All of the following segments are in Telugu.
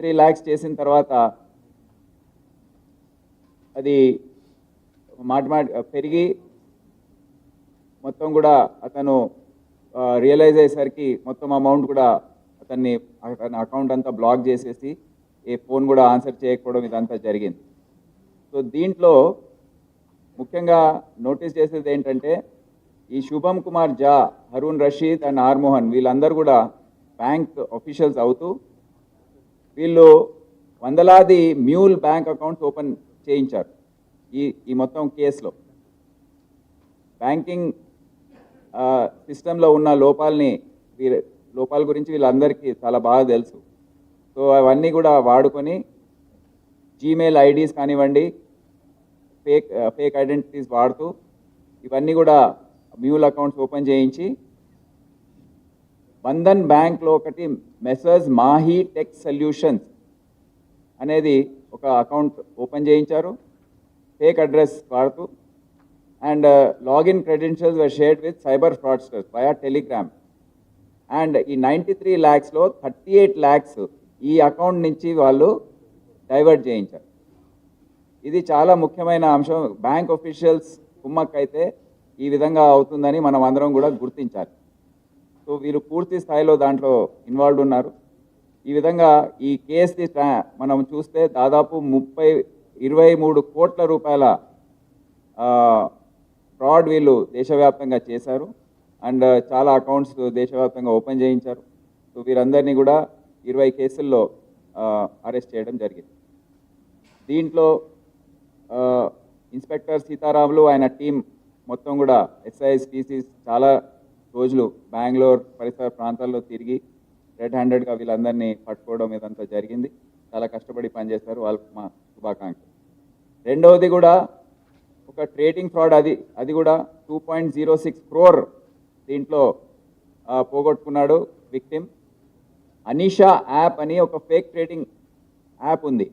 త్రీ ల్యాక్స్ చేసిన తర్వాత అది మాట మాట పెరిగి మొత్తం కూడా అతను రియలైజ్ అయ్యేసరికి మొత్తం అమౌంట్ కూడా అతన్ని అతని అకౌంట్ అంతా బ్లాక్ చేసేసి ఏ ఫోన్ కూడా ఆన్సర్ చేయకపోవడం ఇదంతా జరిగింది. సో దీంట్లో ముఖ్యంగా నోటీస్ చేసేది ఏంటంటే ఈ శుభం కుమార్ జా హరూన్ రషీద్ అండ్ ఆర్మోహన్ వీళ్ళందరూ కూడా బ్యాంక్ ఆఫీషియల్స్ అవుతూ వీళ్ళు వందలాది మ్యూల్ బ్యాంక్ అకౌంట్స్ ఓపెన్ చేయించారు ఈ ఈ మొత్తం కేసులో. బ్యాంకింగ్ సిస్టంలో ఉన్న లోపాలని లోపాల గురించి వీళ్ళందరికీ చాలా బాగా తెలుసు. సో అవన్నీ కూడా వాడుకొని జీమెయిల్ ఐడీస్ కానివ్వండి ఫేక్ ఫేక్ ఐడెంటిటీస్ వాడుతూ ఇవన్నీ కూడా మ్యూల్ అకౌంట్స్ ఓపెన్ చేయించి బంధన్ బ్యాంక్లో ఒకటి మెసర్స్ మాహీ టెక్ సొల్యూషన్స్ అనేది ఒక అకౌంట్ ఓపెన్ చేయించారు. ఫేక్ అడ్రస్ వాడుతూ. And uh, login credentials were shared with cyber fraudsters via Telegram and ఈ నైంటీ త్రీ ల్యాక్స్లో థర్టీ ఎయిట్ ల్యాక్స్ ఈ అకౌంట్ నుంచి వాళ్ళు డైవర్ట్ చేయించారు. ఇది చాలా ముఖ్యమైన అంశం. బ్యాంక్ ఒఫీషియల్స్ కుమ్మక్కైతే ఈ విధంగా అవుతుందని మనం అందరం కూడా గుర్తించాలి. సో వీరు పూర్తి స్థాయిలో దాంట్లో ఇన్వాల్వ్ ఉన్నారు. ఈ విధంగా ఈ కేసుని మనం చూస్తే దాదాపు ముప్పై ఇరవై మూడు కోట్ల రూపాయల ఫ్రాడ్ వీళ్ళు దేశవ్యాప్తంగా చేశారు. అండ్ చాలా అకౌంట్స్ దేశవ్యాప్తంగా ఓపెన్ చేయించారు. సో వీరందరినీ కూడా ఇరవై కేసుల్లో అరెస్ట్ చేయడం జరిగింది. దీంట్లో ఇన్స్పెక్టర్ సీతారాములు ఆయన టీం మొత్తం కూడా ఎస్ఐఎస్ పీసీస్ చాలా రోజులు బెంగళూరు పరిసర ప్రాంతాల్లో తిరిగి రెడ్ హ్యాండెడ్గా వీళ్ళందరినీ పట్టుకోవడం ఇదంతా జరిగింది. చాలా కష్టపడి పనిచేస్తారు వాళ్ళకి మా శుభాకాంక్షలు. రెండవది కూడా ఒక ట్రేడింగ్ ఫ్రాడ్ అది. అది కూడా two point zero six crore దీంట్లో పోగొట్టుకున్నాడు విక్టిమ్. అనీషా యాప్ అని ఒక ఫేక్ ట్రేడింగ్ యాప్ ఉంది.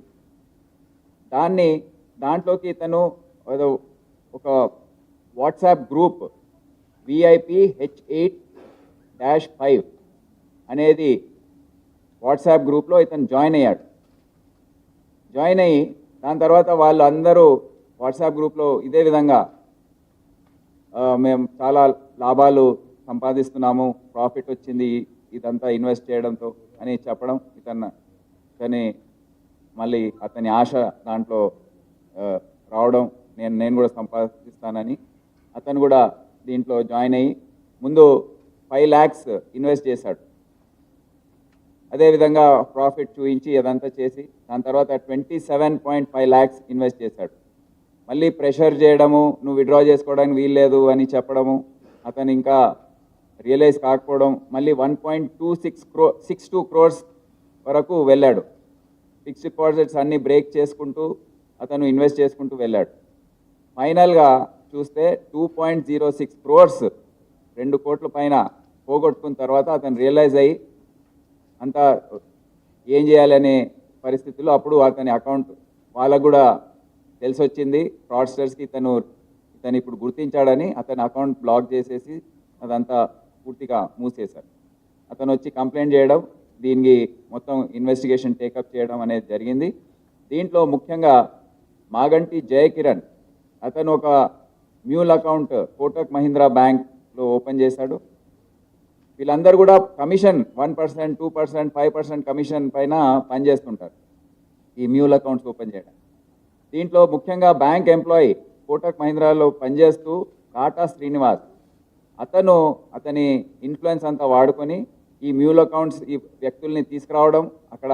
దాన్ని దాంట్లోకి ఇతను ఏదో ఒక WhatsApp group VIP H eight dash five అనేది వాట్సాప్ గ్రూప్లో ఇతను జాయిన్ అయ్యాడు. జాయిన్ అయ్యి దాని తర్వాత వాళ్ళు అందరూ వాట్సాప్ గ్రూప్లో ఇదే విధంగా మేము చాలా లాభాలు సంపాదిస్తున్నాము ప్రాఫిట్ వచ్చింది ఇదంతా ఇన్వెస్ట్ చేయడంతో అని చెప్పడం ఇతను కానీ మళ్ళీ అతని ఆశ దాంట్లో రావడం నేను నేను కూడా సంపాదిస్తానని అతను కూడా దీంట్లో జాయిన్ అయ్యి ముందు ఫైవ్ ల్యాక్స్ ఇన్వెస్ట్ చేశాడు. అదేవిధంగా ప్రాఫిట్ చూపించి అదంతా చేసి దాని తర్వాత twenty seven point five lakhs invest చేశాడు. మళ్ళీ ప్రెషర్ చేయడము నువ్వు విడ్రా చేసుకోవడానికి వీల్లేదు అని చెప్పడము అతను ఇంకా రియలైజ్ కాకపోవడం మళ్ళీ one point two six crore six two crores వరకు వెళ్ళాడు. ఫిక్స్డ్ డిపాజిట్స్ అన్ని బ్రేక్ చేసుకుంటూ అతను ఇన్వెస్ట్ చేసుకుంటూ వెళ్ళాడు. ఫైనల్గా చూస్తే two point zero six crores రెండు కోట్ల పైన పోగొట్టుకున్న తర్వాత అతను రియలైజ్ అయ్యి అంతా ఏం చేయాలనే పరిస్థితుల్లో అప్పుడు అతని అకౌంట్ వాళ్ళకు కూడా తెలిసి వచ్చింది. ఫ్రాడ్స్టర్స్కి ఇతను ఇతను ఇప్పుడు గుర్తించాడని అతని అకౌంట్ బ్లాక్ చేసేసి అదంతా పూర్తిగా మూసేశారు అతను వచ్చి కంప్లైంట్ చేయడం దీనికి మొత్తం ఇన్వెస్టిగేషన్ టేకప్ చేయడం అనేది జరిగింది. దీంట్లో ముఖ్యంగా మాగంటి జయకిరణ్ అతను ఒక మ్యూల్ అకౌంట్ కోటక్ మహీంద్రా బ్యాంక్లో ఓపెన్ చేశాడు. వీళ్ళందరూ కూడా commission one percent two percent five percent commission పైన పనిచేస్తుంటారు ఈ మ్యూల్ అకౌంట్స్ ఓపెన్ చేయడం. దీంట్లో ముఖ్యంగా బ్యాంక్ ఎంప్లాయీ కోటక్ మహీంద్రాలో పనిచేస్తూ టాటా శ్రీనివాస్. అతను అతని ఇన్ఫ్లుయెన్స్ అంతా వాడుకొని ఈ మ్యూల్ అకౌంట్స్ ఈ వ్యక్తుల్ని తీసుకురావడం అక్కడ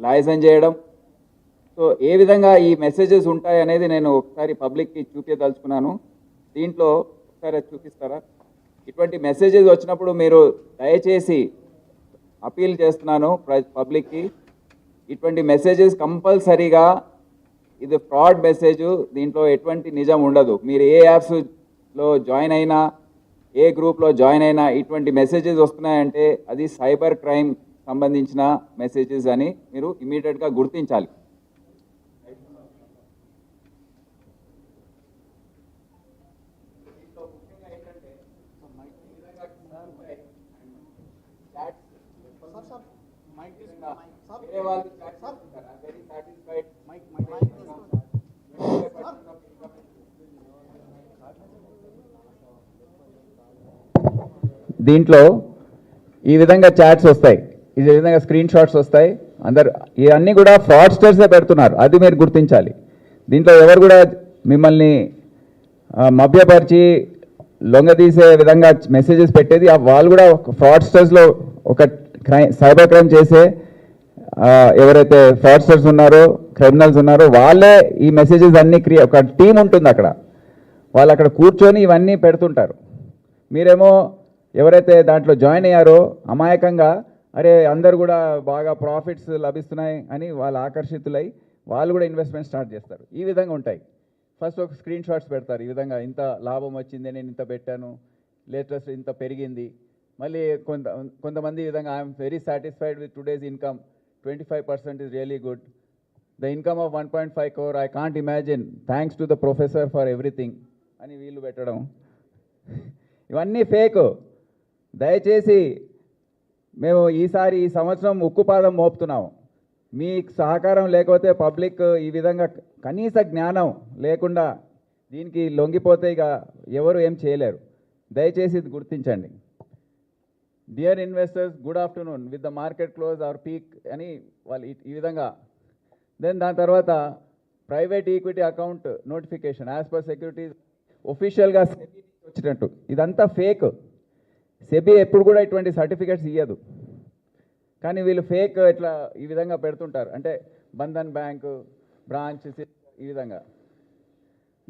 లైసెన్స్ చేయడం సో ఏ విధంగా ఈ మెసేజెస్ ఉంటాయి అనేది నేను ఒకసారి పబ్లిక్కి చూపించదలుచుకున్నాను. దీంట్లో ఒకసారి చూపిస్తారా? ఇటువంటి మెసేజెస్ వచ్చినప్పుడు మీరు దయచేసి అపీల్ చేస్తున్నాను పబ్లిక్కి ఇటువంటి మెసేజెస్ కంపల్సరీగా ఇది ఫ్రాడ్ మెసేజ్ దీంట్లో ఎటువంటి నిజం ఉండదు. మీరు ఏ యాప్స్లో జాయిన్ అయినా ఏ గ్రూప్లో జాయిన్ అయినా ఇటువంటి మెసేజెస్ వస్తున్నాయంటే అది సైబర్ క్రైమ్ సంబంధించిన మెసేజెస్ అని మీరు ఇమీడియట్గా గుర్తించాలి. వేరే వాళ్ళు దీంట్లో ఈ విధంగా చాట్స్ వస్తాయి. ఈ విధంగా స్క్రీన్ షాట్స్ వస్తాయి. అందరు ఇవన్నీ కూడా ఫ్రాడ్స్టర్సే పెడుతున్నారు. అది మీరు గుర్తించాలి. దీంట్లో ఎవరు కూడా మిమ్మల్ని మభ్యపరిచి లొంగదీసే విధంగా మెసేజెస్ పెట్టేది వాళ్ళు కూడా ఫ్రాడ్స్టర్స్లో ఒక క్రై సైబర్ క్రైమ్ చేసే ఎవరైతే ఫ్రాడ్స్టర్స్ ఉన్నారో క్రిమినల్స్ ఉన్నారో వాళ్ళే ఈ మెసేజెస్ అన్నీ క్రియే ఒక టీం ఉంటుంది అక్కడ. వాళ్ళు అక్కడ కూర్చొని ఇవన్నీ పెడుతుంటారు. మీరేమో ఎవరైతే దాంట్లో జాయిన్ అయ్యారో అమాయకంగా అరే అందరు కూడా బాగా ప్రాఫిట్స్ లభిస్తున్నాయి అని వాళ్ళు ఆకర్షితులై వాళ్ళు కూడా ఇన్వెస్ట్మెంట్ స్టార్ట్ చేస్తారు. ఈ విధంగా ఉంటాయి. ఫస్ట్ ఒక స్క్రీన్ షాట్స్ పెడతారు. ఈ విధంగా ఇంత లాభం వచ్చింది నేను ఇంత పెట్టాను లేటెస్ట్ ఇంత పెరిగింది. మళ్ళీ కొంత కొంతమంది ఈ విధంగా I'm very satisfied with today's income twenty five is really really good the income of one point five imagine. I can't imagine thanks to the professor everything అని వీళ్ళు పెట్టడం. ఇవన్నీ ఫేక్ దయచేసి మేము ఈసారి ఈ సంవత్సరం ఉక్కుపాదం మోపుతున్నాము. మీ సహకారం లేకపోతే పబ్లిక్ ఈ విధంగా కనీస జ్ఞానం లేకుండా దీనికి లొంగిపోతే ఇక ఎవరు ఏం చేయలేరు. దయచేసి ఇది గుర్తించండి. Dear investors good afternoon with the market close are peak అని వాళ్ళు ఈ- విధంగా. దెన్ దాని తర్వాత private equity account notification as per securities ఒఫీషియల్గా వచ్చినట్టు. ఇదంతా ఫేక్ సెబీ ఎప్పుడు కూడా ఇటువంటి సర్టిఫికేట్స్ ఇవ్వదు కానీ వీళ్ళు ఫేక్ ఇట్లా ఈ విధంగా పెడుతుంటారు. అంటే బంధన్ బ్యాంకు బ్రాంచ్ ఈ విధంగా.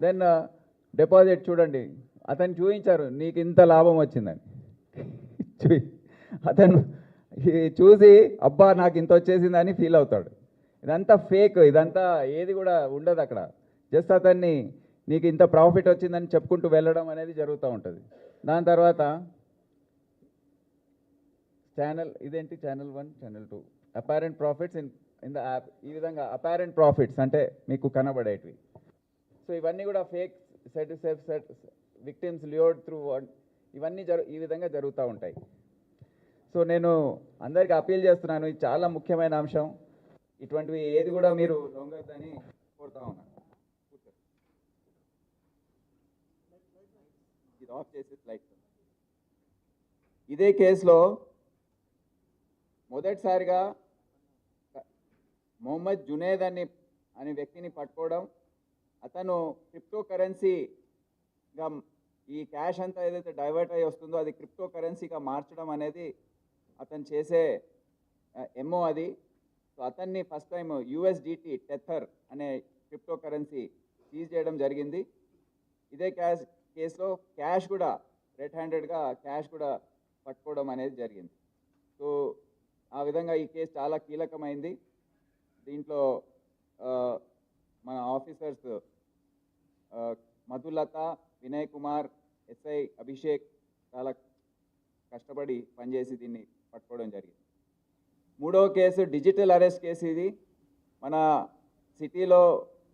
దెన్ డిపాజిట్ uh, చూడండి. అతను చూపించారు నీకు ఇంత లాభం వచ్చిందని. అతను చూసి అబ్బా నాకు ఇంత వచ్చేసిందని ఫీల్ అవుతాడు. ఇదంతా ఫేక్ ఇదంతా ఏది కూడా ఉండదు అక్కడ. జస్ట్ అతన్ని నీకు ఇంత ప్రాఫిట్ వచ్చిందని చెప్పుకుంటూ వెళ్ళడం అనేది జరుగుతూ ఉంటుంది. దాని తర్వాత ఛానల్ ఇదేంటి? Channel one channel two apparent profits in in the app ఈ విధంగా అపారెంట్ ప్రాఫిట్స్ అంటే మీకు కనబడేటివి. సో ఇవన్నీ కూడా fake set set set victims lured through ఇవన్నీ జరు ఈ విధంగా జరుగుతూ ఉంటాయి. సో నేను అందరికీ అప్పీల్ చేస్తున్నాను ఇది చాలా ముఖ్యమైన అంశం. ఇటువంటివి ఏది కూడా మీరు లొంగొద్దని కోరుతా ఉన్నాను ఇది ఆఫ్ చేసి ఇదే కేసులో మొదటిసారిగా మొహమ్మద్ జునేద్ అని అనే వ్యక్తిని పట్టుకోవడం అతను క్రిప్టో కరెన్సీగా ఈ క్యాష్ అంతా ఏదైతే డైవర్ట్ అయ్యి వస్తుందో అది క్రిప్టో కరెన్సీగా మార్చడం అనేది అతను చేసే ఎమ్మో అది. సో అతన్ని ఫస్ట్ టైం యుఎస్డిటి టెథర్ అనే క్రిప్టో కరెన్సీ సీజ్ చేయడం జరిగింది. ఇదే క్యాష్ కేసులో క్యాష్ కూడా రెడ్ హ్యాండెడ్గా క్యాష్ కూడా పట్టుకోవడం అనేది జరిగింది. సో ఆ విధంగా ఈ కేసు చాలా కీలకమైంది. దీంట్లో మన ఆఫీసర్స్ మధులత వినయ్ కుమార్ ఎస్ఐ అభిషేక్ చాలా కష్టపడి పనిచేసి దీన్ని పట్టుకోవడం జరిగింది. మూడో కేసు డిజిటల్ అరెస్ట్ కేసు ఇది. మన సిటీలో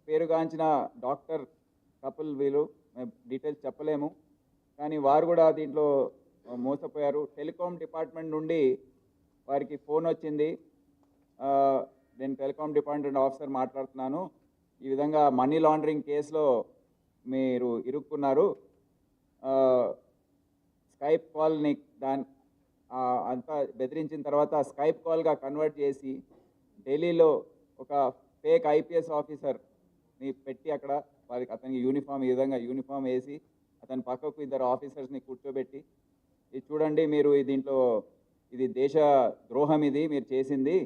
పేరుగాంచిన డాక్టర్ కపుల్ వీళ్ళు మేము డీటెయిల్స్ చెప్పలేము. కానీ వారు కూడా దీంట్లో మోసపోయారు. టెలికాం డిపార్ట్మెంట్ నుండి వారికి ఫోన్ వచ్చింది. నేను టెలికాం డిపార్ట్మెంట్ ఆఫీసర్ మాట్లాడుతున్నాను. ఈ విధంగా మనీ లాండరింగ్ కేసులో మీరు ఇరుక్కున్నారు. స్కైప్ కాల్ని దాని అంతా బెదిరించిన తర్వాత స్కైప్ కాల్గా కన్వర్ట్ చేసి ఢిల్లీలో ఒక ఫేక్ ఐపీఎస్ ఆఫీసర్ని పెట్టి అక్కడ వారికి అతనికి యూనిఫామ్ ఈ విధంగా యూనిఫామ్ వేసి అతని పక్కకు ఇద్దరు ఆఫీసర్స్ని కూర్చోబెట్టి ఇది చూడండి మీరు దీంట్లో ఇది దేశ ద్రోహం ఇది మీరు చేసింది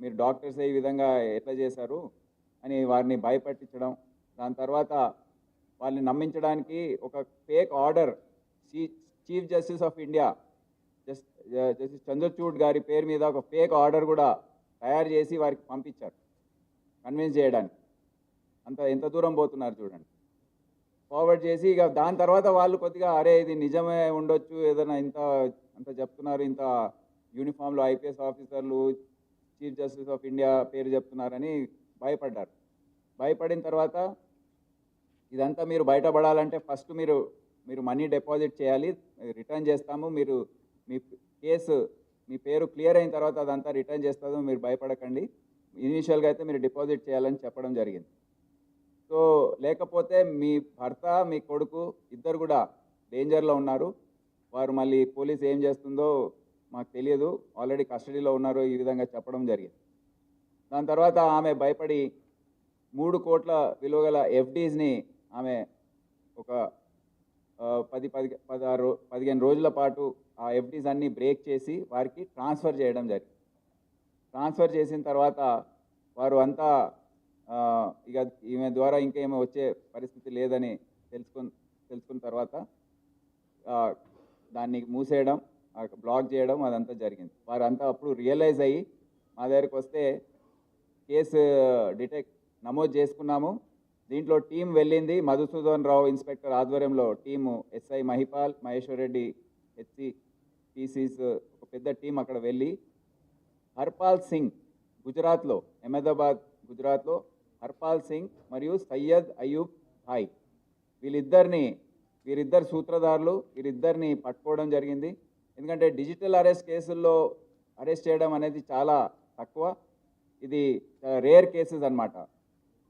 మీరు డాక్టర్స్ ఈ విధంగా ఎట్లా చేశారు అని వారిని భయపట్టించడం. దాని తర్వాత వాళ్ళని నమ్మించడానికి ఒక fake order chief justice of India justice Chandrachud గారి పేరు మీద ఒక ఫేక్ ఆర్డర్ కూడా తయారు చేసి వారికి పంపించారు కన్విన్స్ చేయడానికి. అంత ఎంత దూరం పోతున్నారు చూడండి. ఫార్వర్డ్ చేసి ఇక దాని తర్వాత వాళ్ళు కొద్దిగా అరే ఇది నిజమే ఉండొచ్చు ఏదైనా ఇంత అంత చెప్తున్నారు ఇంత యూనిఫామ్లో ఐపీఎస్ ఆఫీసర్లు చీఫ్ జస్టిస్ ఆఫ్ ఇండియా పేరు చెప్తున్నారని భయపడ్డారు. భయపడిన తర్వాత ఇదంతా మీరు బయటపడాలంటే ఫస్ట్ మీరు మీరు మనీ డిపాజిట్ చేయాలి రిటర్న్ చేస్తాము మీరు మీ కేసు మీ పేరు క్లియర్ అయిన తర్వాత అదంతా రిటర్న్ చేస్తుందో మీరు భయపడకండి. ఇనీషియల్గా అయితే మీరు డిపాజిట్ చేయాలని చెప్పడం జరిగింది. సో లేకపోతే మీ భర్త మీ కొడుకు ఇద్దరు కూడా డేంజర్లో ఉన్నారు. వారు మళ్ళీ పోలీస్ ఏం చేస్తుందో మాకు తెలియదు. ఆల్రెడీ కస్టడీలో ఉన్నారు ఈ విధంగా చెప్పడం జరిగింది. దాని తర్వాత ఆమె భయపడి మూడు కోట్ల విలువ గల ఎఫ్డీస్ని ఆమె ఒక పది పది పదహారు పదిహేను రోజుల పాటు ఆ ఎఫ్డీస్ అన్నీ బ్రేక్ చేసి వారికి ట్రాన్స్ఫర్ చేయడం జరిగింది. ట్రాన్స్ఫర్ చేసిన తర్వాత వారు అంతా ఇక ఈమె ద్వారా ఇంకేమో వచ్చే పరిస్థితి లేదని తెలుసుకుని తెలుసుకున్న తర్వాత దాన్ని మూసేయడం ఆ, బ్లాక్ చేయడం అదంతా జరిగింది. వారు అంతా అప్పుడు రియలైజ్ అయ్యి మా దగ్గరికి వస్తే కేసు డిటెక్ట్ నమోదు చేసుకున్నాము. దీంట్లో టీం వెళ్ళింది మధుసూదన్ రావు ఇన్స్పెక్టర్ ఆధ్వర్యంలో team SI Mahipal Maheshwar Reddy HC PCs ఒక పెద్ద టీం అక్కడ వెళ్ళి హర్పాల్ సింగ్ గుజరాత్లో అహ్మదాబాద్ గుజరాత్లో హర్పాల్ సింగ్ మరియు సయ్యద్ అయూబ్ హాయ్ వీళ్ళిద్దరిని వీరిద్దరు సూత్రధారులు వీరిద్దరిని పట్టుకోవడం జరిగింది. ఎందుకంటే డిజిటల్ అరెస్ట్ కేసుల్లో అరెస్ట్ చేయడం అనేది చాలా తక్కువ. ఇది రేర్ కేసెస్ అన్నమాట.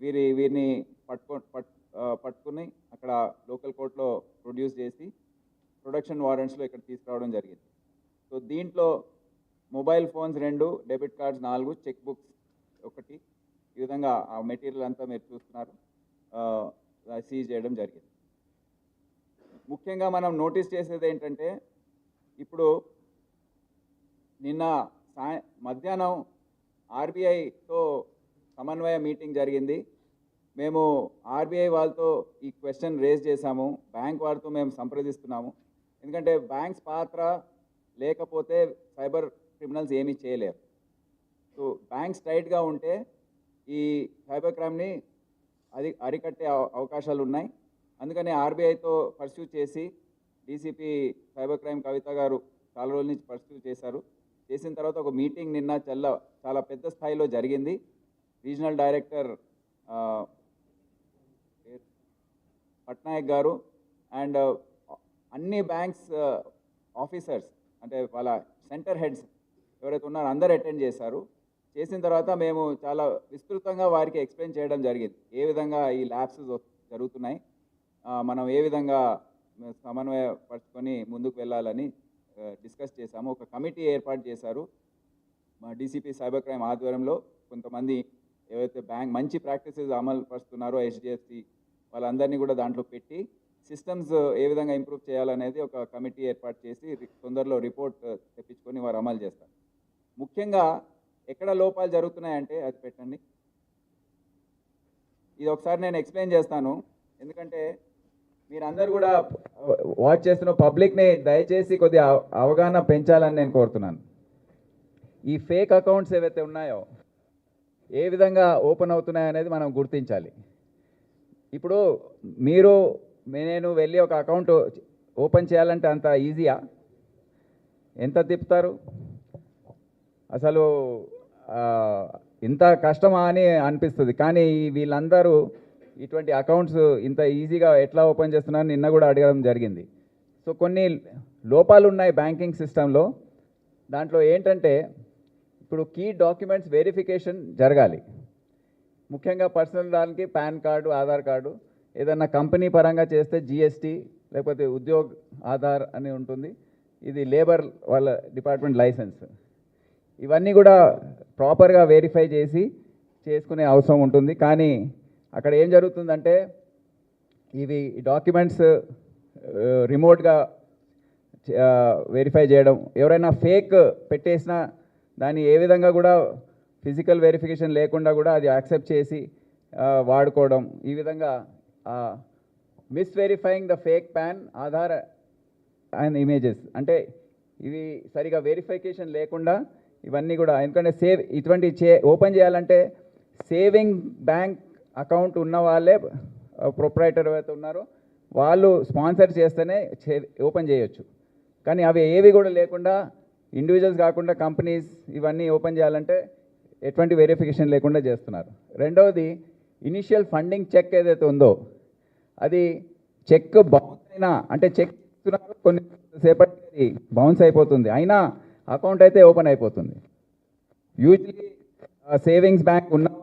వీరి వీరిని పట్టుకో పట్ పట్టుకుని అక్కడ లోకల్ కోర్టులో ప్రొడ్యూస్ చేసి ప్రొడక్షన్ వారెంట్స్లో ఇక్కడ తీసుకురావడం జరిగింది. సో దీంట్లో మొబైల్ ఫోన్స్ రెండు డెబిట్ కార్డ్స్ నాలుగు చెక్ బుక్స్ ఒకటి. ఈ విధంగా ఆ మెటీరియల్ అంతా మీరు చూస్తున్నారు. సీజ్ చేయడం జరిగింది. ముఖ్యంగా మనం నోటీస్ చేసేది ఏంటంటే ఇప్పుడు నిన్న సాయ మధ్యాహ్నం ఆర్బీఐతో సమన్వయ మీటింగ్ జరిగింది. మేము ఆర్బీఐ వాళ్ళతో ఈ క్వశ్చన్ రేజ్ చేశాము. బ్యాంక్ వారితో మేము సంప్రదిస్తున్నాము. ఎందుకంటే బ్యాంక్స్ పాత్ర లేకపోతే సైబర్ క్రిమినల్స్ ఏమీ చేయలేరు. సో బ్యాంక్స్ టైట్గా ఉంటే ఈ సైబర్ క్రైమ్ని అది అరికట్టే అవకాశాలు ఉన్నాయి. అందుకని ఆర్బీఐతో పర్స్యూ చేసి డీసీపీ సైబర్ క్రైమ్ కవిత గారు చాలా రోజుల నుంచి పర్స్యూ చేశారు. చేసిన తర్వాత ఒక మీటింగ్ నిన్న చాలా చాలా పెద్ద స్థాయిలో జరిగింది. రీజనల్ డైరెక్టర్ పట్నాయక్ గారు అండ్ అన్ని బ్యాంక్స్ ఆఫీసర్స్ అంటే వాళ్ళ సెంటర్ హెడ్స్ ఎవరైతే ఉన్నారో అందరు అటెండ్ చేశారు. చేసిన తర్వాత మేము చాలా విస్తృతంగా వారికి ఎక్స్ప్లెయిన్ చేయడం జరిగింది. ఏ విధంగా ఈ ల్యాబ్స్ జరుగుతున్నాయి మనం ఏ విధంగా సమన్వయపరుచుకొని ముందుకు వెళ్ళాలని డిస్కస్ చేశాము. ఒక కమిటీ ఏర్పాటు చేశారు మా డీసీపీ సైబర్ క్రైమ్ ఆధ్వర్యంలో. కొంతమంది ఏవైతే బ్యాంక్ మంచి ప్రాక్టీసెస్ అమలు పరుస్తున్నారో హెచ్డిఎఫ్సి వాళ్ళందరినీ కూడా దాంట్లో పెట్టి సిస్టమ్స్ ఏ విధంగా ఇంప్రూవ్ చేయాలనేది ఒక కమిటీ ఏర్పాటు చేసి తొందరలో రిపోర్ట్ తెప్పించుకొని వారు అమలు చేస్తారు. ముఖ్యంగా ఎక్కడ లోపాలు జరుగుతున్నాయంటే అది పెట్టండి. ఇది ఒకసారి నేను ఎక్స్ప్లెయిన్ చేస్తాను. ఎందుకంటే మీరందరూ కూడా వాచ్ చేస్తున్న పబ్లిక్ని దయచేసి కొద్దిగా అవగాహన పెంచాలని నేను కోరుతున్నాను. ఈ ఫేక్ అకౌంట్స్ ఏవైతే ఉన్నాయో ఏ విధంగా ఓపెన్ అవుతున్నాయి అనేది మనం గుర్తించాలి. ఇప్పుడు మీరు నేను వెళ్ళి ఒక అకౌంట్ ఓపెన్ చేయాలంటే అంత ఈజీయా? ఎంత తిప్పుతారు? అసలు ఇంత కష్టమా అని అనిపిస్తుంది. కానీ వీళ్ళందరూ ఇటువంటి అకౌంట్స్ ఇంత ఈజీగా ఎట్లా ఓపెన్ చేస్తున్నారని నిన్న కూడా అడగడం జరిగింది. సో కొన్ని లోపాలు ఉన్నాయి బ్యాంకింగ్ సిస్టంలో. దాంట్లో ఏంటంటే ఇప్పుడు కీ డాక్యుమెంట్స్ వెరిఫికేషన్ జరగాలి. ముఖ్యంగా పర్సనల్ దానికి పాన్ కార్డు ఆధార్ కార్డు ఏదన్నా కంపెనీ పరంగా చేస్తే జిఎస్టీ లేకపోతే ఉద్యోగ్ ఆధార్ అని ఉంటుంది. ఇది లేబర్ వాళ్ళ డిపార్ట్మెంట్ లైసెన్స్ ఇవన్నీ కూడా ప్రాపర్గా వెరిఫై చేసి చేసుకునే అవసరం ఉంటుంది. కానీ అక్కడ ఏం జరుగుతుందంటే ఇవి డాక్యుమెంట్స్ రిమోట్గా వెరిఫై చేయడం ఎవరైనా ఫేక్ పెట్టేసినా దాన్ని ఏ విధంగా కూడా ఫిజికల్ వెరిఫికేషన్ లేకుండా కూడా అది యాక్సెప్ట్ చేసి వాడుకోవడం. ఈ విధంగా miss verifying the fake PAN Aadhaar and images అంటే ఇవి సరిగా వెరిఫికేషన్ లేకుండా ఇవన్నీ కూడా ఎందుకంటే సేవ్ ఇటువంటి చే ఓపెన్ చేయాలంటే సేవింగ్ బ్యాంక్ అకౌంట్ ఉన్న వాళ్ళే ప్రొపరైటర్ ఎవరైతే ఉన్నారో వాళ్ళు స్పాన్సర్ చేస్తేనే చే- ఓపెన్ చేయొచ్చు. కానీ అవి ఏవి కూడా లేకుండా ఇండివిజువల్స్ కాకుండా కంపెనీస్ ఇవన్నీ ఓపెన్ చేయాలంటే ఎటువంటి వెరిఫికేషన్ లేకుండా చేస్తున్నారు. రెండవది ఇనిషియల్ ఫండింగ్ చెక్ ఏదైతే ఉందో అది చెక్ బౌన్స్ అయినా అంటే చెక్ ఇస్తున్నారు కొన్ని సేపటి బౌన్స్ అయిపోతుంది. అయినా అకౌంట్ అయితే ఓపెన్ అయిపోతుంది. యూజువలీ సేవింగ్స్ బ్యాంక్ ఉన్న వాళ్ళ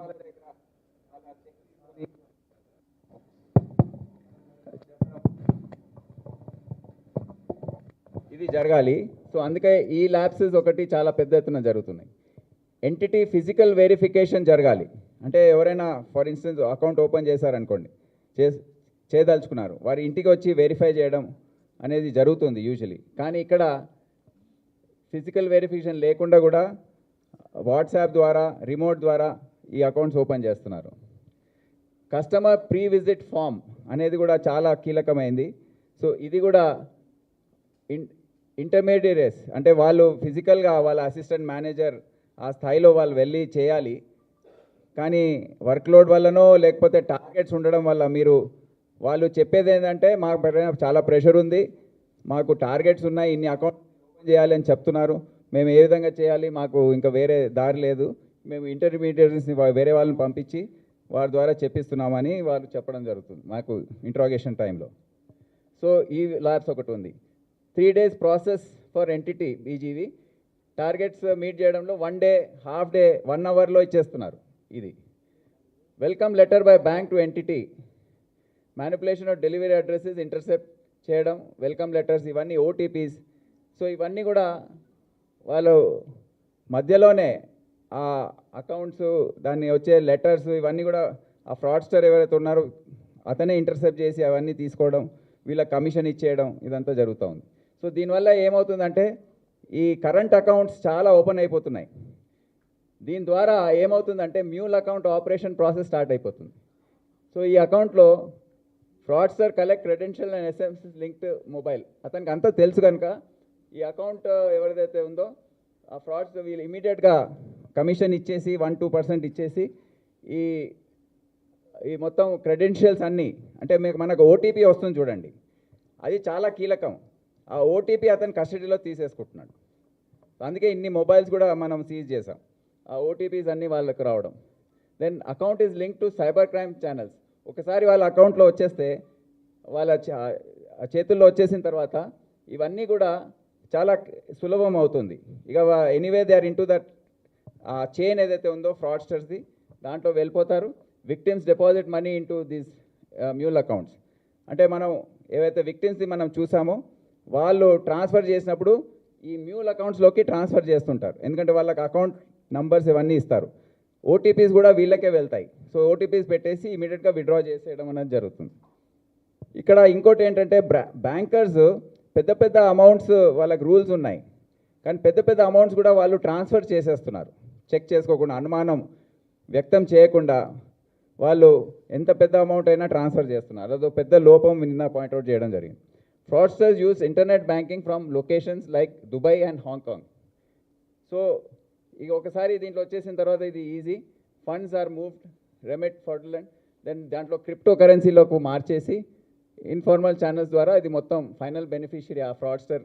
ఇది జరగాలి. సో అందుకే ఈ ల్యాబ్సెస్ ఒకటి చాలా పెద్ద ఎత్తున జరుగుతున్నాయి. ఎంటిటీ ఫిజికల్ వెరిఫికేషన్ జరగాలి. అంటే ఎవరైనా ఫర్ ఇన్స్టెన్స్ అకౌంట్ ఓపెన్ చేశారనుకోండి చే చేయదలుచుకున్నారు వారి ఇంటికి వచ్చి వెరిఫై చేయడం అనేది జరుగుతుంది యూజువలీ కానీ ఇక్కడ ఫిజికల్ వెరిఫికేషన్ లేకుండా కూడా వాట్సాప్ ద్వారా రిమోట్ ద్వారా ఈ అకౌంట్స్ ఓపెన్ చేస్తున్నారు. కస్టమర్ ప్రీ విజిట్ ఫామ్ అనేది కూడా చాలా కీలకమైంది. సో ఇది కూడా ఇన్ ఇంటర్మీడియట్స్ అంటే వాళ్ళు ఫిజికల్గా వాళ్ళ అసిస్టెంట్ మేనేజర్ ఆ స్థాయిలో వాళ్ళు వెళ్ళి చేయాలి. కానీ వర్క్లోడ్ వల్లనో లేకపోతే టార్గెట్స్ ఉండడం వల్ల మీరు వాళ్ళు చెప్పేది ఏంటంటే మాకు చాలా ప్రెషర్ ఉంది. మాకు టార్గెట్స్ ఉన్నాయి. ఇన్ని అకౌంట్ ఓపెన్ చేయాలి అని చెప్తున్నారు. మేము ఏ విధంగా చేయాలి? మాకు ఇంకా వేరే దారి లేదు. మేము ఇంటర్మీడియట్స్ని వేరే వాళ్ళని పంపించి వారి ద్వారా చెప్పిస్తున్నామని వాళ్ళు చెప్పడం జరుగుతుంది మాకు ఇంట్రాగేషన్ టైంలో. సో ఈ ల్యాబ్స్ ఒకటి ఉంది. Three days process for entity BGV. Targets meet చేయడంలో one day half day one అవర్లో ఇచ్చేస్తున్నారు ఇది. Welcome letter by bank to entity. Manipulation of delivery addresses intercept చేయడం వెల్కమ్ లెటర్స్ ఇవన్నీ ఓటీపీస్. సో ఇవన్నీ కూడా వాళ్ళు మధ్యలోనే ఆ అకౌంట్స్ దాన్ని వచ్చే లెటర్స్ ఇవన్నీ కూడా ఆ ఫ్రాడ్స్టర్ ఎవరైతే ఉన్నారో అతనే ఇంటర్సెప్ట్ చేసి అవన్నీ తీసుకోవడం వీళ్ళ కమిషన్ ఇచ్చేయడం ఇదంతా జరుగుతూ ఉంది. సో దీనివల్ల ఏమవుతుందంటే ఈ కరెంట్ అకౌంట్స్ చాలా ఓపెన్ అయిపోతున్నాయి. దీని ద్వారా ఏమవుతుందంటే mule account operation process start అయిపోతుంది. సో ఈ అకౌంట్లో fraudster collect credential and SMS linked mobile. అతనికి అంతా తెలుసు కనుక ఈ అకౌంట్ ఎవరిదైతే ఉందో ఆ ఫ్రాడ్స్ వీళ్ళు ఇమీడియట్గా కమిషన్ ఇచ్చేసి వన్ టూ పర్సెంట్ ఇచ్చేసి ఈ ఈ మొత్తం క్రెడెన్షియల్స్ అన్నీ అంటే మీకు మనకు ఓటీపీ వస్తుంది చూడండి. అది చాలా కీలకం. ఆ ఓటీపీ అతని కస్టడీలో తీసేసుకుంటున్నాడు. అందుకే ఇన్ని మొబైల్స్ కూడా మనం సీజ్ చేసాం ఆ ఓటీపీస్ అన్నీ వాళ్ళకు రావడం. Then account is link to cyber crime channels ఒకసారి వాళ్ళ అకౌంట్లో వచ్చేస్తే వాళ్ళ చ- చేతుల్లో వచ్చేసిన తర్వాత ఇవన్నీ కూడా చాలా సులభం అవుతుంది. ఇక anyway they are into that ఆ చైన్ ఏదైతే ఉందో ఫ్రాడ్స్టర్స్ది దాంట్లో వెళ్ళిపోతారు. Victims deposit money into these mule accounts అంటే మనం ఏవైతే విక్టిమ్స్ని మనం చూసామో వాళ్ళు ట్రాన్స్ఫర్ చేసినప్పుడు ఈ మ్యూల్ అకౌంట్స్లోకి ట్రాన్స్ఫర్ చేస్తుంటారు. ఎందుకంటే వాళ్ళకి అకౌంట్ నంబర్స్ ఇవన్నీ ఇస్తారు. ఓటీపీస్ కూడా వీళ్ళకే వెళ్తాయి. సో ఓటీపీస్ పెట్టేసి ఇమీడియట్గా విడ్రా చేసేయడం అనేది జరుగుతుంది. ఇక్కడ ఇంకోటి ఏంటంటే బ్రా బ్యాంకర్స్ పెద్ద పెద్ద అమౌంట్స్ వాళ్ళకి రూల్స్ ఉన్నాయి. కానీ పెద్ద పెద్ద అమౌంట్స్ కూడా వాళ్ళు ట్రాన్స్ఫర్ చేసేస్తున్నారు. చెక్ చేసుకోకుండా అనుమానం వ్యక్తం చేయకుండా వాళ్ళు ఎంత పెద్ద అమౌంట్ అయినా ట్రాన్స్ఫర్ చేస్తున్నారు. అదో పెద్ద లోపం నిన్న పాయింట్అవుట్ చేయడం జరిగింది. Fraudsters use internet banking from locations like Dubai and Hong Kong so ఇక ఒకసారి దీంట్లో వచ్చేసిన తర్వాత ఇది easy funds are moved remit ఫర్డ్లండ్ then దాంట్లో క్రిప్టో కరెన్సీలోకి మార్చేసి ఇన్ఫార్మల్ ఛానల్స్ ద్వారా ఇది మొత్తం ఫైనల్ బెనిఫిషియరీ ఆ ఫ్రాడ్స్టర్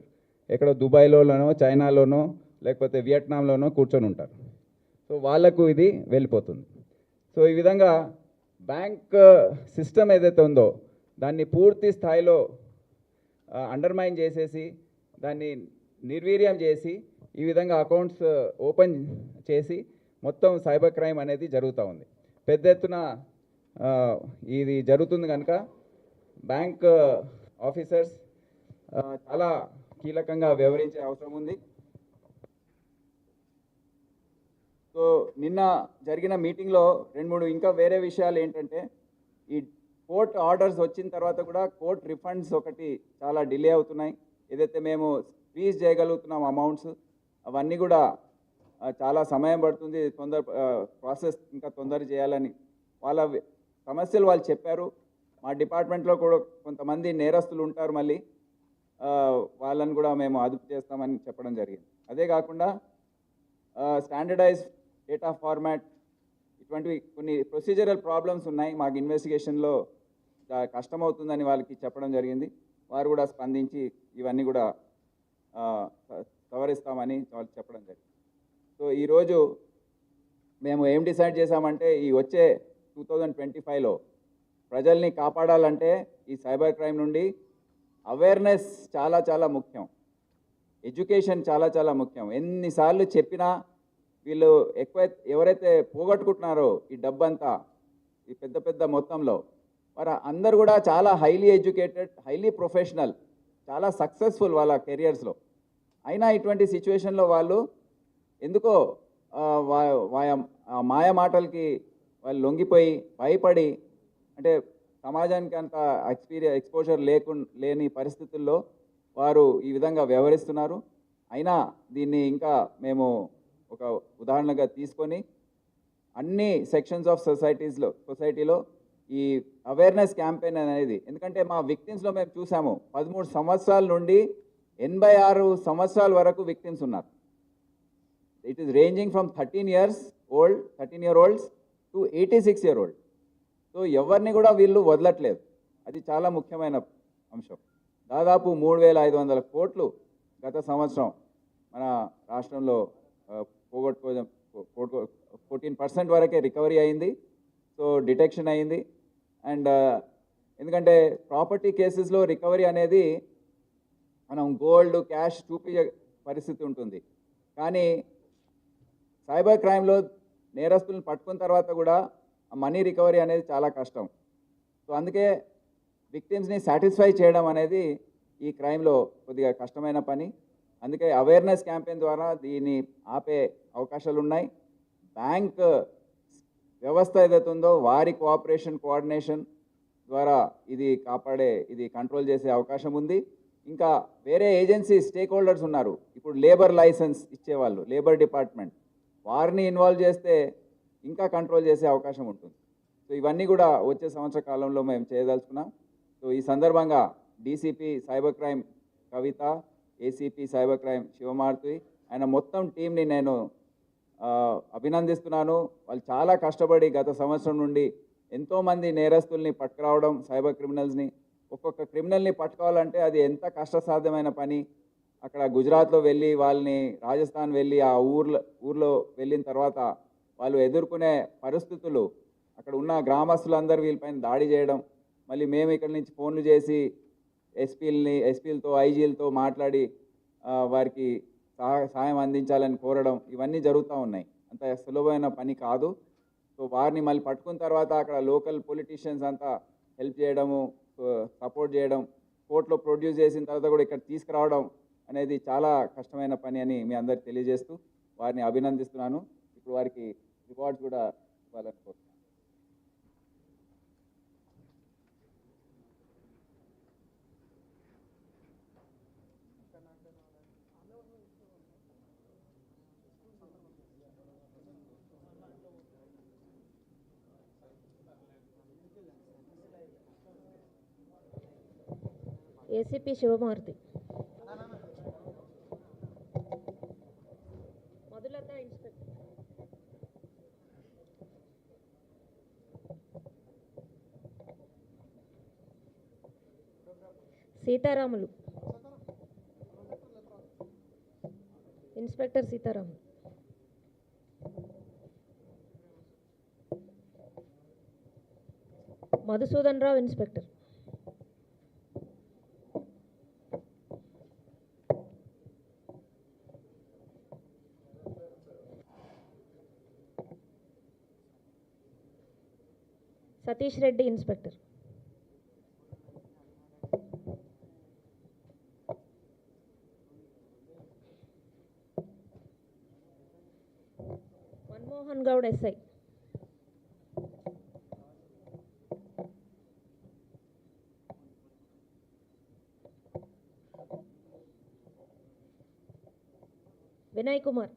ఎక్కడో దుబాయ్లోనో చైనాలోనో లేకపోతే వియట్నాంలోనో కూర్చొని ఉంటారు. సో వాళ్ళకు ఇది వెళ్ళిపోతుంది. సో ఈ విధంగా బ్యాంక్ సిస్టమ్ uh, ఏదైతే ఉందో దాన్ని పూర్తి స్థాయిలో అండర్మైన్ చేసేసి దాన్ని నిర్వీర్యం చేసి ఈ విధంగా అకౌంట్స్ ఓపెన్ చేసి మొత్తం సైబర్ క్రైమ్ అనేది జరుగుతూ ఉంది. పెద్ద ఎత్తున ఇది జరుగుతుంది కనుక బ్యాంక్ ఆఫీసర్స్ చాలా కీలకంగా వ్యవహరించే అవసరం ఉంది. సో నిన్న జరిగిన మీటింగ్లో రెండు మూడు ఇంకా వేరే విషయాలు ఏంటంటే ఈ కోర్ట్ ఆర్డర్స్ వచ్చిన తర్వాత కూడా కోర్ట్ రిఫండ్స్ ఒకటి చాలా డిలే అవుతున్నాయి. ఏదైతే మేము ఫ్రీజ్ చేయగలుగుతున్నాం అమౌంట్స్ అవన్నీ కూడా చాలా సమయం పడుతుంది. తొందర ప్రాసెస్ ఇంకా తొందర చేయాలని. వాళ్ళ సమస్యలు వాళ్ళు చెప్పారు. మా డిపార్ట్మెంట్లో కూడా కొంతమంది నేరస్తులు ఉంటారు మళ్ళీ. వాళ్ళని కూడా మేము అదుపు చేస్తామని చెప్పడం జరిగింది. అదే కాకుండా స్టాండర్డైజ్ డేటా ఫార్మాట్ ఇటువంటివి కొన్ని ప్రొసీజరల్ ప్రాబ్లమ్స్ ఉన్నాయి. మాకు ఇన్వెస్టిగేషన్లో కష్టమవుతుందని వాళ్ళకి చెప్పడం జరిగింది. వారు కూడా స్పందించి ఇవన్నీ కూడా సవరిస్తామని వాళ్ళు చెప్పడం జరిగింది. సో ఈరోజు మేము ఏం డిసైడ్ చేశామంటే ఈ వచ్చే టూ థౌజండ్ ట్వంటీ ఫైవ్లో ప్రజల్ని కాపాడాలంటే ఈ సైబర్ క్రైమ్ నుండి అవేర్నెస్ చాలా చాలా ముఖ్యం. ఎడ్యుకేషన్ చాలా చాలా ముఖ్యం. ఎన్నిసార్లు చెప్పినా వీళ్ళు ఎక్కువ ఎవరైతే పోగొట్టుకుంటున్నారో ఈ డబ్బంతా ఈ పెద్ద పెద్ద మొత్తంలో వారు అందరు కూడా చాలా హైలీ ఎడ్యుకేటెడ్ హైలీ ప్రొఫెషనల్ చాలా సక్సెస్ఫుల్ వాళ్ళ కెరియర్స్లో అయినా ఇటువంటి సిచ్యువేషన్లో వాళ్ళు ఎందుకో వా- వాయ- మాయ మాటలకి వాళ్ళు లొంగిపోయి భయపడి అంటే సమాజానికి అంత ఎక్స్పీరియన్ ఎక్స్పోజర్ లేకు లేని పరిస్థితుల్లో వారు ఈ విధంగా వ్యవహరిస్తున్నారు. అయినా దీన్ని ఇంకా మేము ఒక ఉదాహరణగా తీసుకొని అన్ని సెక్షన్స్ ఆఫ్ సొసైటీస్లో సొసైటీలో ఈ అవేర్నెస్ క్యాంపెయిన్ అనేది. ఎందుకంటే మా విక్టిమ్స్లో మేము చూసాము పదమూడు సంవత్సరాల నుండి ఎనభై ఆరు సంవత్సరాల వరకు విక్టిమ్స్ ఉన్నారు. It is ranging from thirteen years old thirteen year olds to eighty six year old so ఎవరిని కూడా వీళ్ళు వదలట్లేదు. అది చాలా ముఖ్యమైన అంశం. దాదాపు మూడు వేల ఐదు వందల కోట్లు గత సంవత్సరం మన రాష్ట్రంలో పోగొట్టుకో ఫోర్టీన్ పర్సెంట్ వరకే రికవరీ అయింది. సో డిటెక్షన్ అయింది. అండ్ ఎందుకంటే ప్రాపర్టీ కేసెస్లో రికవరీ అనేది మనం గోల్డ్ క్యాష్ చూపించే పరిస్థితి ఉంటుంది. కానీ సైబర్ క్రైమ్లో నేరస్తులను పట్టుకున్న తర్వాత కూడా ఆ మనీ రికవరీ అనేది చాలా కష్టం. సో అందుకే విక్టిమ్స్ని సాటిస్ఫై చేయడం అనేది ఈ క్రైమ్లో కొద్దిగా కష్టమైన పని. అందుకే అవేర్నెస్ క్యాంపెయిన్ ద్వారా దీన్ని ఆపే అవకాశాలు ఉన్నాయి బ్యాంక్ వ్యవస్థ ఏదైతే ఉందో వారి కోఆపరేషన్ కోఆర్డినేషన్ ద్వారా ఇది కాపాడే ఇది కంట్రోల్ చేసే అవకాశం ఉంది. ఇంకా వేరే ఏజెన్సీ స్టేక్ హోల్డర్స్ ఉన్నారు. ఇప్పుడు లేబర్ లైసెన్స్ ఇచ్చేవాళ్ళు లేబర్ డిపార్ట్మెంట్. వారిని ఇన్వాల్వ్ చేస్తే ఇంకా కంట్రోల్ చేసే అవకాశం ఉంటుంది. సో ఇవన్నీ కూడా వచ్చే సంవత్సర కాలంలో మేము చేయదలుచుకున్నాం. సో ఈ సందర్భంగా DCP cyber crime Kavitha ACP cyber crime Shivamaruthi ఆయన మొత్తం టీంని నేను అభినందిస్తున్నాను. వాళ్ళు చాలా కష్టపడి గత సంవత్సరం నుండి ఎంతోమంది నేరస్తుల్ని పట్టుకురావడం సైబర్ క్రిమినల్స్ని ఒక్కొక్క క్రిమినల్ని పట్టుకోవాలంటే అది ఎంత కష్టసాధ్యమైన పని? అక్కడ గుజరాత్లో వెళ్ళి వాళ్ళని రాజస్థాన్ వెళ్ళి ఆ ఊర్లో ఊర్లో వెళ్ళిన తర్వాత వాళ్ళు ఎదుర్కొనే పరిస్థితులు అక్కడ ఉన్న గ్రామస్తులందరూ వీళ్ళపైన దాడి చేయడం మళ్ళీ మేము ఇక్కడి నుంచి ఫోన్లు చేసి ఎస్పీలని ఎస్పీలతో ఐజీలతో మాట్లాడి వారికి సహాయం అందించాలని కోరడం ఇవన్నీ జరుగుతూ ఉన్నాయి. అంత సులభమైన పని కాదు. సో వారిని మళ్ళీ పట్టుకున్న తర్వాత అక్కడ లోకల్ పొలిటీషియన్స్ అంతా హెల్ప్ చేయడము సపోర్ట్ చేయడం కోర్టులో ప్రొడ్యూస్ చేసిన తర్వాత కూడా ఇక్కడ తీసుకురావడం అనేది చాలా కష్టమైన పని అని మీ అందరికి తెలియజేస్తూ వారిని అభినందిస్తున్నాను. ఇప్పుడు వారికి రివార్డ్స్ కూడా ఇవ్వాలని ACP Shivamaruthi inspector Seetharamulu inspector Seetharamulu Madhusudan Rao inspector Satish Reddy inspector Manmohan Goud SI Vinay Kumar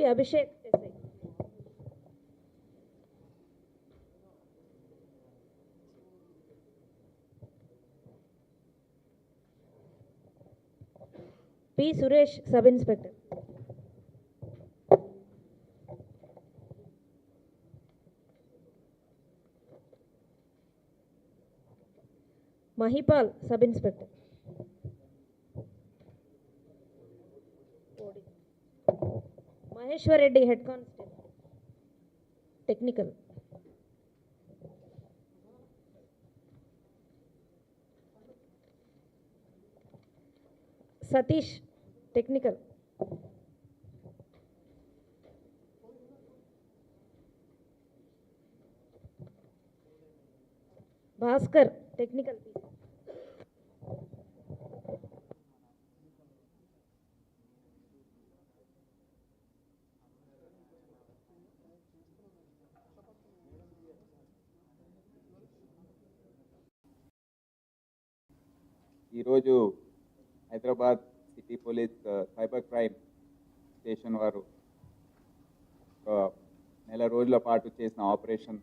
PV Abhishek SI P Suresh sub inspector Mahipal sub inspector Mahesh Maheshwar Reddy head constable technical Satish technical Bhaskar technical ఈరోజు Hyderabad city police cyber crime station వారు నెల రోజుల పాటు చేసిన ఆపరేషన్